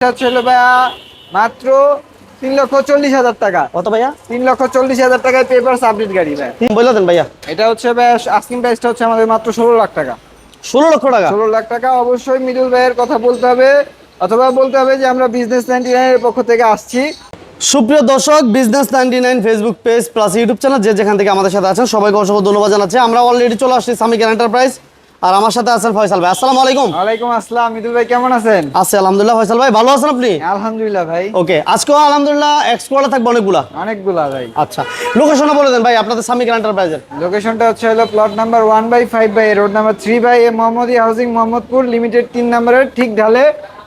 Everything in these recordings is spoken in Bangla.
ছিল ভাইয়া মাত্র তিন লক্ষ চল্লিশ হাজার টাকা। কত ভাইয়া? তিন লক্ষ চল্লিশ হাজার টাকায় পেপার আপডেট গাড়ি ভাই। তিন বলে দেন ভাইয়া। এটা হচ্ছে ভাইয়া আস্কিং প্রাইসটা হচ্ছে আমাদের মাত্র ষোলো লাখ টাকা। ষোলো লক্ষ টাকা? ষোলো লাখ টাকা অবশ্যই মিডল ভাইয়ের কথা বলতে হবে অথবা বলতে হবে যে আমরা বিজনেস নাইনটি নাইনের পক্ষ থেকে আসছি। সুপ্রিয় দর্শক business ninety nine Facebook page plus YouTube channel যে যেখান থেকে আমাদের সাথে আছেন সবাইকে অসংখ্য ধন্যবাদ জানাচ্ছি। আমরা অলরেডি চলে আসছি সামিক এন্টারপ্রাইজ আর আমার সাথে আছেন ফয়সাল ভাই। আসসালামু আলাইকুম। ওয়ালাইকুম আসসালাম মিদুল ভাই কেমন আছেন? আছি আলহামদুলিল্লাহ ফয়সাল ভাই। ভালো আছেন আপনি? আলহামদুলিল্লাহ ভাই। ওকে আজকে আলহামদুলিল্লাহ এক্সপোর্টে থাকবে অনেকগুলা। অনেকগুলা ভাই। আচ্ছা লোকেশনে বলে দেন ভাই আপনাদের সামিক এন্টারপ্রাইজের লোকেশনটা হচ্ছে হলো plot number one by five by road number three by A Mohammadi housing Mohammadpur limited তিন নম্বরের ঠিক ঢালে।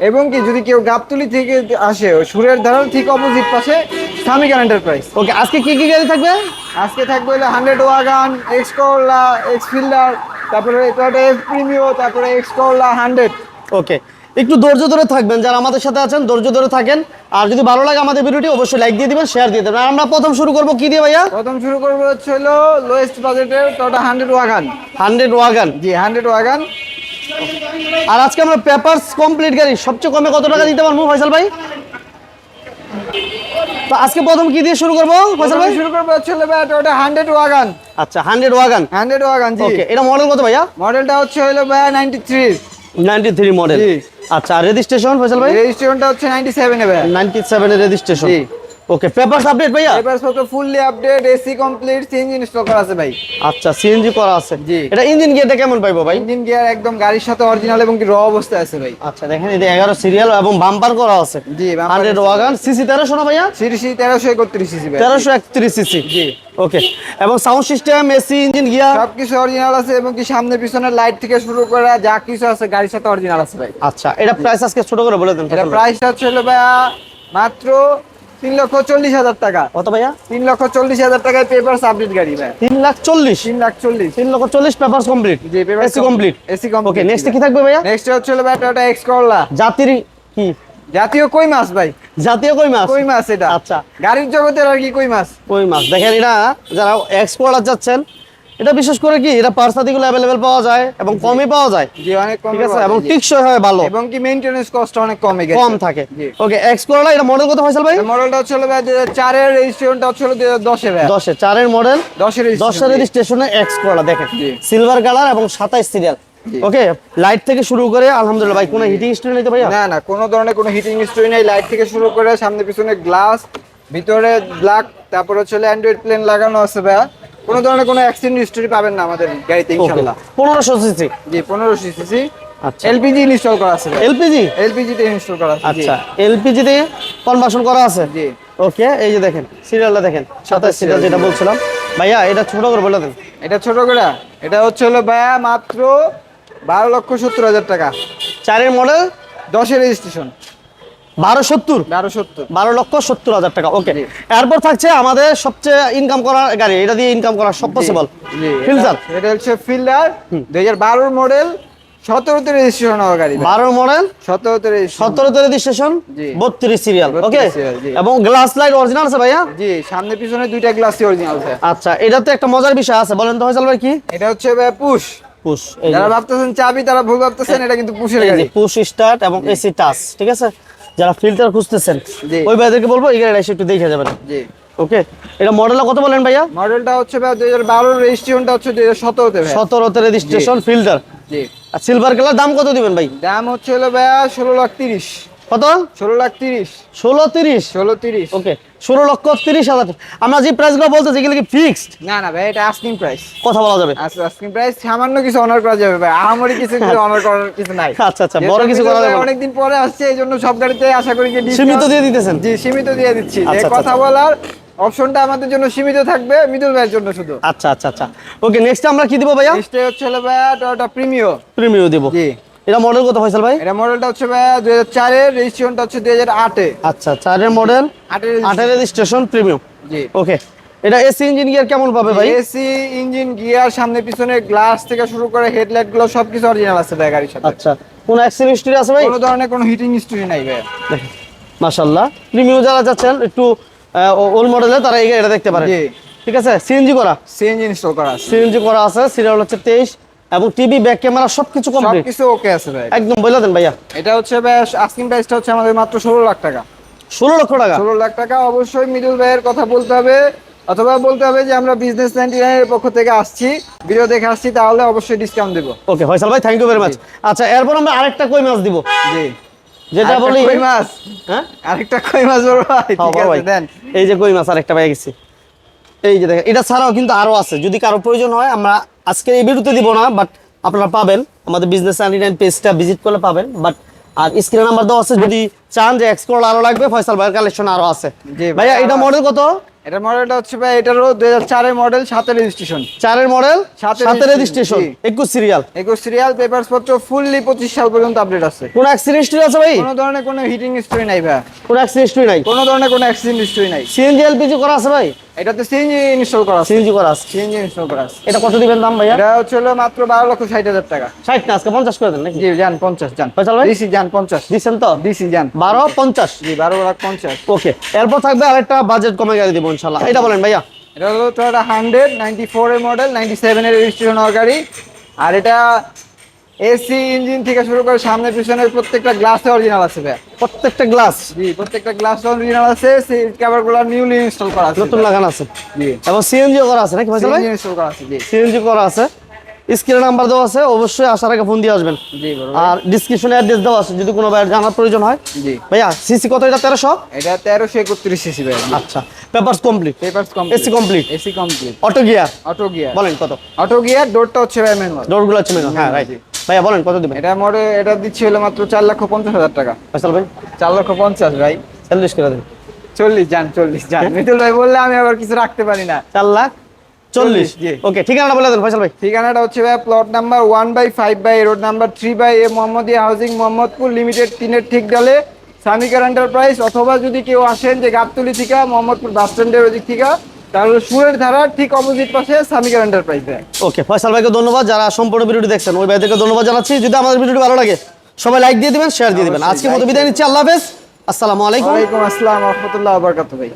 এবং কি যদি কেউ গাবতুলি থেকে আসে সুরের ধারার ঠিক অপোজিট পাশে সামিকান এন্টারপ্রাইজ ওকে আজকে কি কি গাড়ি থাকবে? আজকে থাকবে হলো hundred wagon X Corolla X Fielder তারপরে টয়োটা এফ প্রিমিও তারপরে এক্স করলা হান্ড্রেড ওকে একটু ধৈর্য ধরে থাকবেন যারা আমাদের সাথে আছেন ধৈর্য ধরে থাকেন। আর যদি ভালো লাগে আমাদের ভিডিওটি অবশ্যই লাইক দিয়ে দিবেন শেয়ার দিয়ে দেবেন। আর আমরা প্রথম শুরু করব কি দিয়ে ভাইয়া? প্রথম শুরু করব হচ্ছে হলো লোয়েস্ট বাজেটের Toyota hundred wagon hundred wagon G hundred wagon আর আজকে আমরা পেপারস কমপ্লিট গাড়ি সবচেয়ে কমে কত টাকা দিতে পারব ফয়সাল ভাই? তো আজকে প্রথম কি দিয়ে শুরু করব ফয়সাল ভাই? শুরু করব ছেলে ভাই ওটা হান্ড্রেড ওয়াগান আচ্ছা হান্ড্রেড ওয়াগান হান্ড্রেড ওয়াগান জি। ওকে এটা মডেল কত ভাইয়া? মডেলটা হচ্ছে হলো ভাইয়া ninety three ninety three model আচ্ছা রেজিস্ট্রেশন ফয়সাল ভাই? রেজিস্ট্রেশনটা হচ্ছে নাইনটি সেভেনে ভাইয়া। নাইনটি সেভেনের রেজিস্ট্রেশন জি। ওকে পেপারস আপডেট ভাইয়া? পেপারস পত্র fully update AC complete CNG install করা আছে ভাই। আচ্ছা সিএনজি করা আছে। জি। এটা ইঞ্জিন গিয়ারটা কেমন পাইবো ভাই? ইঞ্জিন গিয়ার একদম গাড়ির সাথে অরিজিনাল এবং কি র অবস্থায় আছে ভাই। আচ্ছা দেখেন এটা এগারো সিরিয়াল এবং বাম্পার করা আছে। জি, bumper হান্ড্রেড আছে। সিসি তেরোশো না ভাইয়া? তেরোশো একত্রিশ সিসি ভাই। তেরোশো একত্রিশ সিসি জি। ওকে এবং sound system AC engine gear সবকিছু অরিজিনাল আছে এবং কি সামনে পিছনে লাইট থেকে শুরু করে যা কিছু আছে গাড়ির সাথে অরিজিনাল আছে ভাই। আচ্ছা এটা প্রাইস আজকে ছোট করে বলে দেন এটা প্রাইসটা হচ্ছে হলো ভাইয়া মাত্র তিন লক্ষ চল্লিশ হাজার টাকা। কত ভাইয়া? তিন লক্ষ চল্লিশ হাজার টাকায় পেপার আপডেট গাড়ি ভাই। তিন লাখ চল্লিশ? তিন লাখ চল্লিশ। তিন লক্ষ চল্লিশ পেপার কমপ্লিট জি paper AC complete AC okay complete next কি থাকবে ভাইয়া? নেক্সট হচ্ছে ভাই টয়োটা এক্স করলা জাতির কি? জাতীয় কই মাছ ভাই? জাতীয় কই মাছ? কই মাছ এটা? আচ্ছা। গাড়ির জগতের আর কি কই মাছ? কই মাছ? দেখেন এটা যারা এক্সপোর্ট যাচ্ছেন এটা বিশেষ করে কি এটা পার্সাদিগুলো অ্যাভেলেবেল পাওয়া যায় এবং কমই পাওয়া যায়। জি অনেক কম ঠিক আছে এবং টিকসই হয় ভালো। এবং কি মেইনটেনেন্স কস্ট অনেক কমে গেছে। কম থাকে। ওকে এক্সপ্লোরার এটা মডেল কত হয়েছিল ভাই? মডেলটা হচ্ছে ভাই দুই হাজার চারের রেজিস্ট্রেশনটা হচ্ছে হলো দুই হাজার দশে ভাই। দশে চারের মডেল দশের দশের রেজিস্ট্রেশনে এক্সপ্লোরার দেখেন। জি। সিলভার কালার এবং সাতাইশ সিরিয়াল ওকে লাইট থেকে শুরু করে আলহামদুলিল্লাহ ভাই কোনো হিটিং স্টোরি নেই তো ভাইয়া? না না কোনো ধরনের কোনো হিটিং স্টোরি নেই। লাইট থেকে শুরু করে সামনে পিছনে গ্লাস ভিতরে ব্ল্যাক তারপর হচ্ছে অ্যান্ড্রয়েড প্লেন লাগানো আছে ভাইয়া। কোনো ধরনের কোনো অ্যাক্সিডেন্ট হিস্টোরি পাবেন না আমাদের গাড়িতে ইনশাআল্লাহ পনেরোশো সিসি জি পনেরোশো সিসি আচ্ছা। এলপিজি ইনস্টল করা আছে। এলপিজি? এলপিজি তে ইনস্টল করা আছে। আচ্ছা এলপিজি তে কনভার্সন করা আছে? জি। ওকে এই যে দেখেন সিরিয়ালটা দেখেন সাতাইশ সিরিয়াল যেটা বলছিলাম। ভাইয়া এটা ছোট করে বলে দেন। এটা ছোট করে? এটা হচ্ছে হলো ভাইয়া মাত্র বারো লক্ষ সত্তর হাজার টাকা। চারের মডেল দশের রেজিস্ট্রেশন বারো সত্তর? বারো সত্তর। বারো লক্ষ সত্তর হাজার টাকা ওকে এরপর থাকছে আমাদের সবচেয়ে ইনকাম করার গাড়ি এটা দিয়ে ইনকাম করা সব পসিবল ফিল্টার এটা- এটা হচ্ছে ফিল্ডার দুই হাজার বারোর মডেল সতেরোতে রেজিস্ট্রেশন হওয়া গাড়ি। বারো মডেল সতেরোতে সতেরোতে রেজিস্ট্রেশন বত্রিশ সিরিয়াল ওকে এবং গ্লাস লাইট অরিজিনাল আছে ভাইয়া? জি সামনে পিছনে দুইটা গ্লাসই অরিজিনাল আছে। আচ্ছা এটাতে একটা মজার বিষয় আছে বলেন তো কি? এটা হচ্ছে পুশ পুশ যারা ভাবতেছেন চাবি তারা ভুল ভাবতেছেন এটা কিন্তু পুশের গাড়ি। পুশ স্টার্ট এবং এসি টাচ ঠিক আছে? যারা ফিল্টার খুঁজতেছেন ওই ভাইদেরকে বলব এই গাড়িটা একটু দেখে যাবেন। জি। ওকে এটা মডেলটা কত বলেন ভাইয়া? মডেলটা হচ্ছে ভাই রেজিস্ট্রেশনটা হচ্ছে দুই হাজার সতেরোতে ভাই। সতেরোতে রেজিস্ট্রেশন ফিল্টার জি। আর সিলভার কালার দাম কত দিবেন ভাই? দাম হচ্ছে হলো ভাইয়া ষোলো লাখ তিরিশ। কত? ষোলো লাখ তিরিশ। ষোলো তিরিশ? ষোলো তিরিশ। ওকে ষোলো লক্ষ তিরিশ হাজার আমরা যে প্রাইসগুলো বলতেছি এগুলো কি ফিক্সড না না ভাই এটা আস্কিং প্রাইস কথা বলা যাবে। আস্কিং প্রাইস সামান্য কিছু অনার করা যাবে ভাই। আহামরি কিছু অনার করার কিছু নাই। আচ্ছা আচ্ছা বড় কিছু করা যাবে। অনেকদিন পরে আসছে এই জন্য সব গাড়িতে আশা করি যে সীমিত দিয়ে দিতেছেন। জি সীমিত দিয়ে দিচ্ছি। যে আচ্ছা, কথা বলার অপশনটা আমাদের জন্য সীমিত থাকবে মিডল ভাইয়ের জন্য শুধু। আচ্ছা আচ্ছা আচ্ছা। ওকে নেক্সট আমরা কি দিব ভাইয়া? নেক্সটে হচ্ছে ভাইয়া টয়োটা প্রিমিও প্রিমিয়াম দিব। জি। এটা মডেল কত ফয়সাল ভাই? এটা মডেলটা হচ্ছে দুই হাজার চারের রেজিস্ট্রেশনটা হচ্ছে দুই হাজার আটে। আচ্ছা চারের মডেল আটের আটের রেজিস্ট্রেশন প্রিমিয়াম জি। ওকে এটা এসি ইঞ্জিন গিয়ার কেমন পাবে ভাই? এসি ইঞ্জিন গিয়ার সামনে পিছনে গ্লাস থেকে শুরু করে হেডলাইটগুলো সবকিছু অরিজিনাল আছে ভাই গাড়ির সাথে। আচ্ছা কোন অ্যাক্সিডেন্ট হিস্ট্রি আছে ভাই? কোনো ধরনের কোনো হিটিং হিস্টরি নাই ভাই। মাশাআল্লাহ। প্রিমিয়াম যারা যাচ্ছেন একটু ওল্ড মডেলে তারা এই গাড়িটা দেখতে পারে জি। ঠিক আছে? সিএনজি করা। সিএনজি ইনস্টল করা সিএনজি করা আছে। সিরিয়াল হচ্ছে তেইশ। এবং টিভি ব্যাক ক্যামেরা সবকিছু কমপ্লিট। সবকিছু ওকে আছে ভাই। একদম বলে দেন ভাইয়া। এটা হচ্ছে ভাই আস্কিং প্রাইসটা হচ্ছে আমাদের মাত্র ষোলো লাখ টাকা। ষোলো লক্ষ টাকা? ষোলো লাখ টাকা অবশ্যই মিডল ভাইয়ের কথা বলতে হবে। অথবা বলতে হবে যে আমরা বিজনেস নাইনটি নাইনের পক্ষ থেকে আসছি। ভিডিও দেখে আসছি তাহলে অবশ্যই ডিসকাউন্ট দেবো। ওকে ফয়সাল ভাই থ্যাংক ইউ ভেরি মাচ আচ্ছা এরপর আমরা আরেকটা কই মাছ দিব? জি। যেটা বলি কই মাছ? হ্যাঁ? আরেকটা কই মাছ বড় ভাই হ্যাঁ, ঠিক ভাই। আছে দেন। এই যে কই মাছ আরেকটা পেয়ে গেছি। এই যে দেখেন এটা ছাড়াও কিন্তু আরও আছে। যদি কারও প্রয়োজন হয় আমরা আজকে এই ভিডিওতে দিব না বাট আপনারা পাবেন। আমাদের বিজনেস নাইনটি নাইন পেজটা ভিজিট করলে পাবেন বাট আর স্ক্রিনে নাম্বার দেওয়া আছে যদি চান যে এক্সপ্লোর আরও লাগবে ফয়সাল ভাইয়ের কালেকশন আরও আছে। ভাইয়া এটা মডেল কত? এটা মডেলটা হচ্ছে ভাই এটারও দুই হাজার চারের মডেল সাতের রেজিস্ট্রেশন চারের মডেল সাতের রেজিস্ট্রেশন। একুশ সিরিয়াল একুশ সিরিয়াল পেপারস পত্র ফুললি পঁচিশ সাল পর্যন্ত আপডেট আছে। কোন অ্যাক্সিডেন্ট হিস্ট্রি আছে ভাই? কোনো ধরনের কোনো হিটিং হিস্ট্রি নাই ভাই। কোন অ্যাক্সিডেন্ট হিস্ট্রি নাই? কোনো ধরনের কোনো অ্যাক্সিডেন্ট হিস্ট্রি নাই। সিএনজি এলপিজি করা আছে ভাই? এটাতে সিএনজি ইনস্টল করা আছে। সিএনজি করা আছে। সিএনজি ইনস্টল করা আছে। এটা কত দিবেন দাম ভাইয়া? এটা হচ্ছে হলো মাত্র বারো লক্ষ ষাট হাজার টাকা। ষাট না আজকে পঞ্চাশ করে দেন নাকি? জি যান পঞ্চাশ যান। ফয়সাল ভাই? ডিসি যান পঞ্চাশ। দিচ্ছেন তো? ডিসি যান। বারো পঞ্চাশ? জি বারো লাখ পঞ্চাশ। ওকে এরপর থাকবে আরেকটা বাজেট কমে গাড়ি দিব ইনশাল্লাহ এটা বলেন ভাইয়া। এটা হলো টয়োটা হান্ড্রেড নাইনটি ফোর এর মডেল নাইনটি সেভেনের রেজিস্ট্রেশন হওয়ার গাড়ি। আর এটা এসি ইঞ্জিন থেকে শুরু করে সামনে পিছনের প্রত্যেকটা গ্লাসে অরিজিনাল আছে ভাই। প্রত্যেকটা গ্লাস জি প্রত্যেকটা গ্লাস অরিজিনাল আছে সিট কভারগুলো নিউলি ইনস্টল করা আছে। নতুন লাগানো আছে? জি। এবং সিএনজিও করা আছে নাকি ভাই সিএনজি ইনস্টল করা আছে জি। সিএনজি করা আছে। স্ক্রিনে নাম্বার দেওয়া আছে অবশ্যই আসার আগে ফোন দিয়ে আসবেন। আর ডিসক্রিপশনে অ্যাড্রেস দেওয়া আছে যদি কোনো ভাইয়ের জানার প্রয়োজন হয়। জি। ভাইয়া সিসি কত? এটা তেরোশো? এটা তেরোশো একত্রিশ সিসি ভাই। আচ্ছা papers complete papers complete AC complete AC complete auto gear auto gear বলেন কত? অটো গিয়ার ডোরটা হচ্ছে ভাই ম্যানুয়াল ডোরগুলো হচ্ছে মেনু হ্যাঁ রাইট ভাইয়া বলেন কত দিবেন? এটা মডেল এটা দিচ্ছি হলো মাত্র চার লক্ষ পঞ্চাশ হাজার টাকা। ফয়সাল ভাই? চার লক্ষ পঞ্চাশ ভাই। চল্লিশ করে দেন। চল্লিশ যান চল্লিশ যান। মিতুল ভাই বললে আমি আবার কিছু রাখতে পারি না। চার লাখ চল্লিশ। ওকে ঠিকানাটা বলে দেন ফয়সাল ভাই। ঠিকানাটা হচ্ছে ভাই plot number one by five by road number three by A Mohammadia housing Mohammadpur limited তিনের ঠিক ডালে সামিকার এন্টারপ্রাইজ অথবা যদি কেউ আসেন যে গাবতলি থেকে মোহাম্মদপুর বাস স্ট্যান্ডের ওদিক থেকে তাহলে সুরের ধারার ঠিক অপোজিট পাশে সামিকার এন্টারপ্রাইজে ওকে ফয়সাল ভাইকে ধন্যবাদ যারা সম্পূর্ণ ভিডিওটি দেখছেন। ওই ভাইদেরকে ধন্যবাদ জানাচ্ছি। যদি আমাদের ভিডিওটি ভালো লাগে সবাই লাইক দিয়ে দিবেন শেয়ার দিয়ে দিবেন। আজকে মতো বিদায় নিচ্ছি। আল্লাহ হাফেজ। আসসালামু আলাইকুম। ওয়ালাইকুম আসসালাম রহমতুল্লাহ বরকাত ভাই।